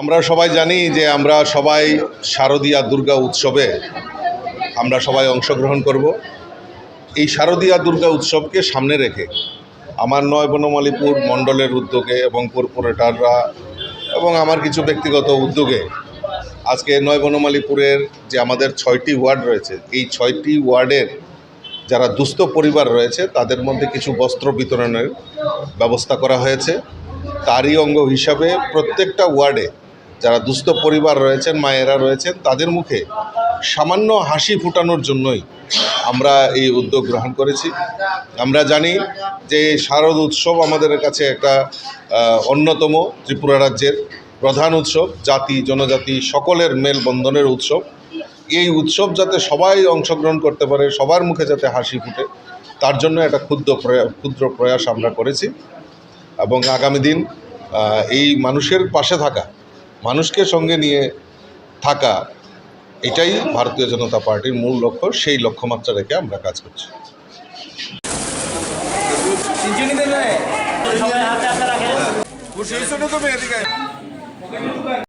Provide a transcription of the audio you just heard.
আমরা সবাই জানি যে আমরা সবাই শারদীয়া দুর্গা উৎসবে আমরা সবাই অংশগ্রহণ করব। এই শারদীয়া দুর্গা উৎসবকে সামনে রেখে আমার নয় বনমালীপুর মণ্ডলের উদ্যোগে এবং কর্পোরেটররা এবং আমার কিছু ব্যক্তিগত উদ্যোগে আজকে নয় বনমালীপুরের যে আমাদের ছয়টি ওয়ার্ড রয়েছে, এই ছয়টি ওয়ার্ডের যারা দুস্থ পরিবার রয়েছে, তাদের মধ্যে কিছু বস্ত্র বিতরণের ব্যবস্থা করা হয়েছে। তারই অঙ্গ হিসাবে প্রত্যেকটা ওয়ার্ডে যারা দুস্থ পরিবার রয়েছেন, মায়েরা রয়েছেন, তাদের মুখে সামান্য হাসি ফুটানোর জন্যই আমরা এই উদ্যোগ গ্রহণ করেছি। আমরা জানি যে শারদ উৎসব আমাদের কাছে একটা অন্যতম ত্রিপুরা রাজ্যের প্রধান উৎসব, জাতি, জনজাতি, সকলের মেলবন্ধনের উৎসব। এই উৎসব যাতে সবাই অংশগ্রহণ করতে পারে সবার মুখে যাতে হাসি ফুটে তার জন্য একটা ক্ষুদ্র প্রয়া ক্ষুদ্র প্রয়াস আমরা করেছি। এবং আগামী দিন এই মানুষের পাশে থাকা মানুষকে সঙ্গে নিয়ে থাকা এটাই ভারতীয় জনতা পার্টির মূল লক্ষ্য সেই লক্ষ্যমাত্রা রেখে আমরা কাজ করছি। খুশি